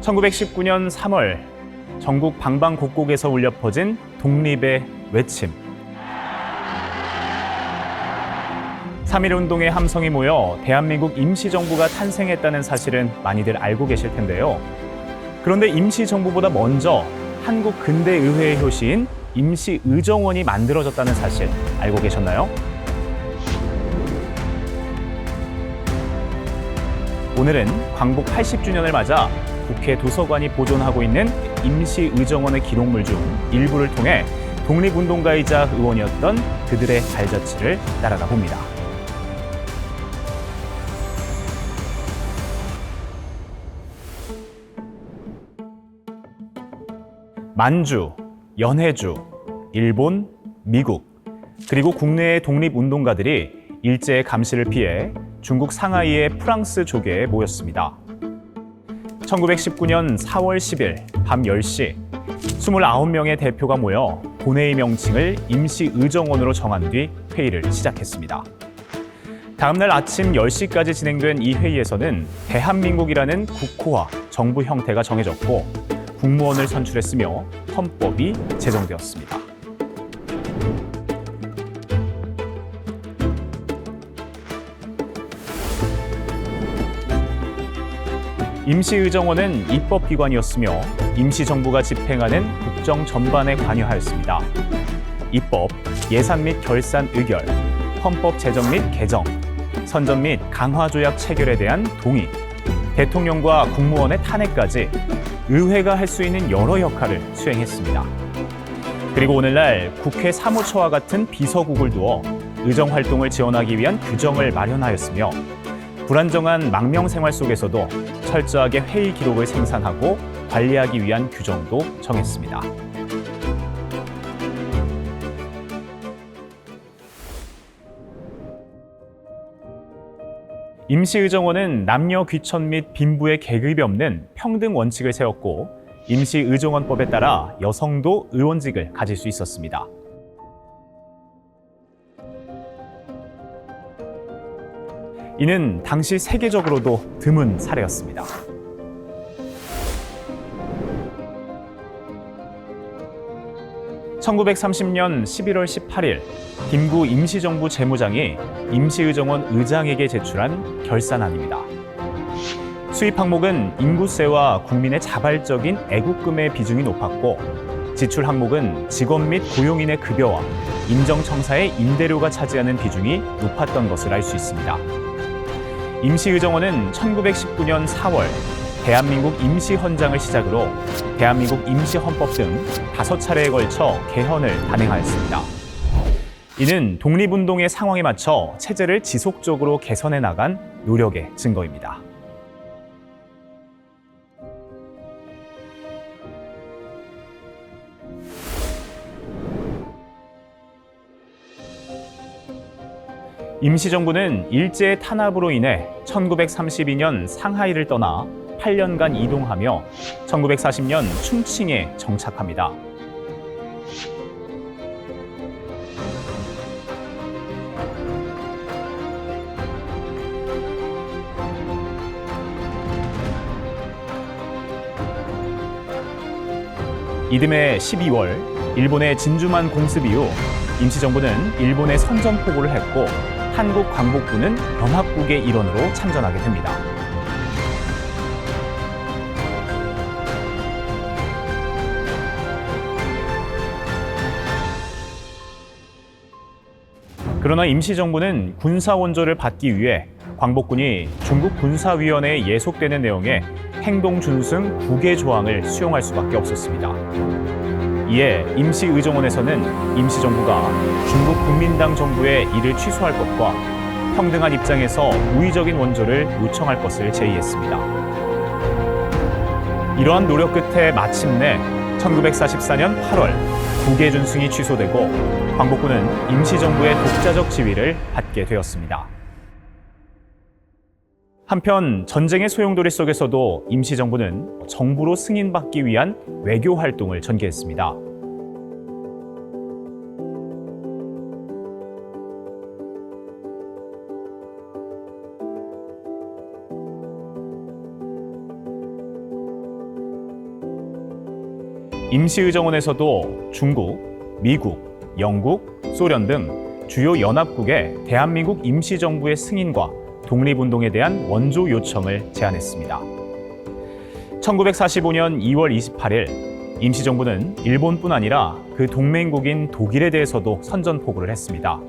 1919년 3월 전국 방방곡곡에서 울려 퍼진 독립의 외침. 3.1 운동의 함성이 모여 대한민국 임시정부가 탄생했다는 사실은 많이들 알고 계실 텐데요. 그런데 임시정부보다 먼저 한국 근대의회의 효시인 임시의정원이 만들어졌다는 사실 알고 계셨나요? 오늘은 광복 80주년을 맞아 국회 도서관이 보존하고 있는 임시의정원의 기록물 중 일부를 통해 독립운동가이자 의원이었던 그들의 발자취를 따라가 봅니다. 만주, 연해주, 일본, 미국, 그리고 국내의 독립운동가들이 일제의 감시를 피해 중국 상하이의 프랑스 조계에 모였습니다. 1919년 4월 10일 밤 10시 29명의 대표가 모여 본회의 명칭을 임시의정원으로 정한 뒤 회의를 시작했습니다. 다음날 아침 10시까지 진행된 이 회의에서는 대한민국이라는 국호와 정부 형태가 정해졌고 국무원을 선출했으며 헌법이 제정되었습니다. 임시의정원은 입법기관이었으며 임시정부가 집행하는 국정 전반에 관여하였습니다. 입법, 예산 및 결산 의결, 헌법 제정 및 개정, 선전 및 강화 조약 체결에 대한 동의, 대통령과 국무원의 탄핵까지 의회가 할 수 있는 여러 역할을 수행했습니다. 그리고 오늘날 국회 사무처와 같은 비서국을 두어 의정 활동을 지원하기 위한 규정을 마련하였으며 불안정한 망명 생활 속에서도 철저하게 회의 기록을 생산하고 관리하기 위한 규정도 정했습니다. 임시의정원은 남녀 귀천 및 빈부의 계급이 없는 평등 원칙을 세웠고 임시의정원법에 따라 여성도 의원직을 가질 수 있었습니다. 이는 당시 세계적으로도 드문 사례였습니다. (1930년 11월 18일) 김구 임시정부 재무장이 임시의정원 의장에게 제출한 결산안입니다. 수입 항목은 인구세와 국민의 자발적인 애국금의 비중이 높았고 지출 항목은 직원 및 고용인의 급여와 인정청사의 임대료가 차지하는 비중이 높았던 것을 알 수 있습니다. 임시의정원은 1919년 4월 대한민국 임시헌장을 시작으로 대한민국 임시헌법 등 다섯 차례에 걸쳐 개헌을 단행하였습니다. 이는 독립운동의 상황에 맞춰 체제를 지속적으로 개선해 나간 노력의 증거입니다. 임시정부는 일제의 탄압으로 인해 1932년 상하이를 떠나 8년간 이동하며 1940년 충칭에 정착합니다. 이듬해 12월 일본의 진주만 공습 이후 임시정부는 일본에 선전포고를 했고 한국 광복부는 연합국의 일원으로 참전하게 됩니다. 그러나 임시정부는 군사 원조를 받기 위해 광복군이 중국 군사위원회에 예속되는 내용의 행동 준승 국외 조항을 수용할 수밖에 없었습니다. 이에 임시의정원에서는 임시정부가 중국 국민당 정부의 이를 취소할 것과 평등한 입장에서 우위적인 원조를 요청할 것을 제의했습니다. 이러한 노력 끝에 마침내 1944년 8월 국외 준승이 취소되고 광복군은 임시정부의 독자적 지위를 받게 되었습니다. 한편 전쟁의 소용돌이 속에서도 임시정부는 정부로 승인받기 위한 외교 활동을 전개했습니다. 임시의정원에서도 중국, 미국, 영국, 소련 등 주요 연합국의 대한민국 임시정부의 승인과 독립운동에 대한 원조 요청을 제안했습니다. 1945년 2월 28일 임시정부는 일본뿐 아니라 그 동맹국인 독일에 대해서도 선전포고를 했습니다.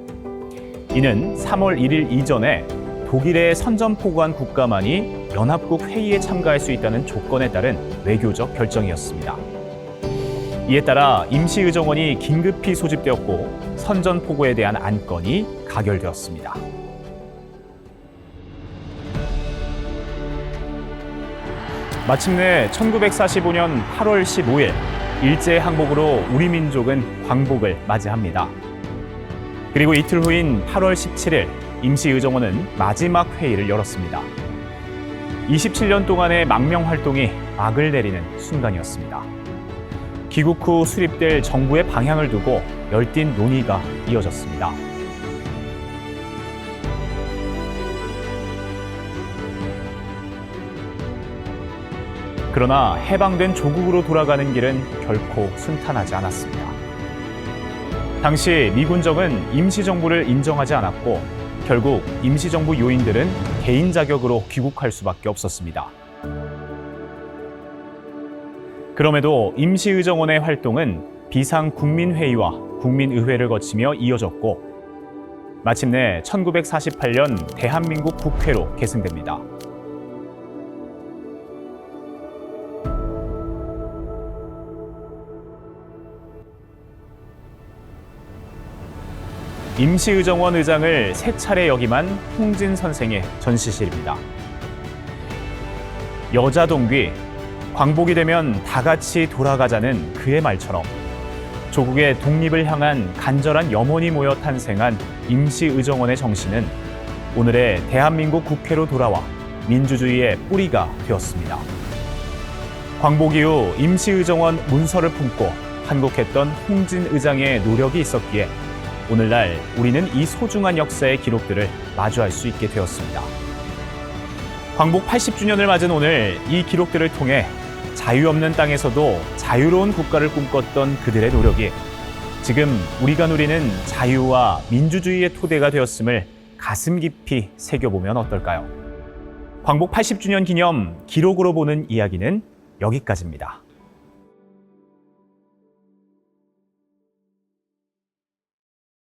이는 3월 1일 이전에 독일에 선전포고한 국가만이 연합국 회의에 참가할 수 있다는 조건에 따른 외교적 결정이었습니다. 이에 따라 임시의정원이 긴급히 소집되었고 선전포고에 대한 안건이 가결되었습니다. 마침내 1945년 8월 15일 일제 항복으로 우리 민족은 광복을 맞이합니다. 그리고 이틀 후인 8월 17일 임시의정원은 마지막 회의를 열었습니다. 27년 동안의 망명 활동이 막을 내리는 순간이었습니다. 귀국 후 수립될 정부의 방향을 두고 열띤 논의가 이어졌습니다. 그러나 해방된 조국으로 돌아가는 길은 결코 순탄하지 않았습니다. 당시 미군정은 임시정부를 인정하지 않았고 결국 임시정부 요인들은 개인 자격으로 귀국할 수밖에 없었습니다. 그럼에도 임시의정원의 활동은 비상국민회의와 국민의회를 거치며 이어졌고 마침내 1948년 대한민국 국회로 계승됩니다. 임시의정원 의장을 세 차례 역임한 홍진 선생의 전시실입니다. 여자 동귀, 광복이 되면 다 같이 돌아가자는 그의 말처럼 조국의 독립을 향한 간절한 염원이 모여 탄생한 임시의정원의 정신은 오늘의 대한민국 국회로 돌아와 민주주의의 뿌리가 되었습니다. 광복 이후 임시의정원 문서를 품고 한국했던 홍진 의장의 노력이 있었기에 오늘날 우리는 이 소중한 역사의 기록들을 마주할 수 있게 되었습니다. 광복 80주년을 맞은 오늘 이 기록들을 통해 자유 없는 땅에서도 자유로운 국가를 꿈꿨던 그들의 노력이 지금 우리가 누리는 자유와 민주주의의 토대가 되었음을 가슴 깊이 새겨보면 어떨까요? 광복 80주년 기념 기록으로 보는 이야기는 여기까지입니다.